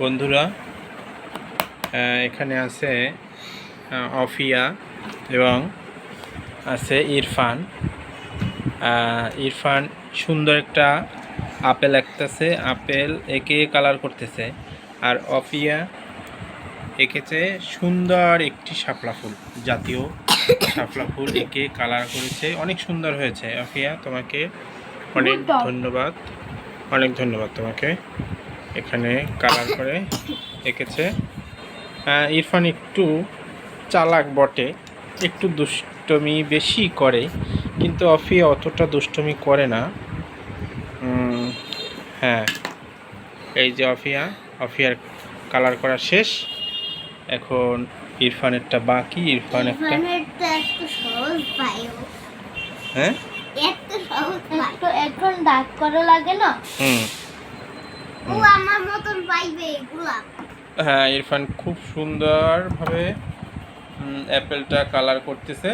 বন্ধুরা এখানে আছে অফিয়া এবং আছে ইরফান। ইরফান সুন্দর একটা আপেল একটাছে আপেল একে কালার করতেছে। আর অফিয়া এঁকেছে সুন্দর একটি শাপলা ফুল জাতীয় শাপলা ফুল একে কালার করেছে। অনেক সুন্দর হয়েছে। অফিয়া তোমাকে অনেক ধন্যবাদ। অনেক ধন্যবাদ তোমাকে। এখানে কালার করে এঁকেছে। ইরফান একটু চালাক বটে একটু দুষ্টমি বেশি করে কিন্তু অফিয়া অতটা দুষ্টমি করে না। হ্যাঁ এই যে অফিয়া অফিয়ার কালার করা শেষ। এখন ইরফানেরটা বাকি ইরফান একটা হ্যাঁ? সহজ একটু এখন দাগ করা লাগে না? হুম। ও আমার মতন পাইবে এগুলা হ্যাঁ ইরফান খুব সুন্দরভাবে ভাবে অ্যাপেলটা কালার করতেছে।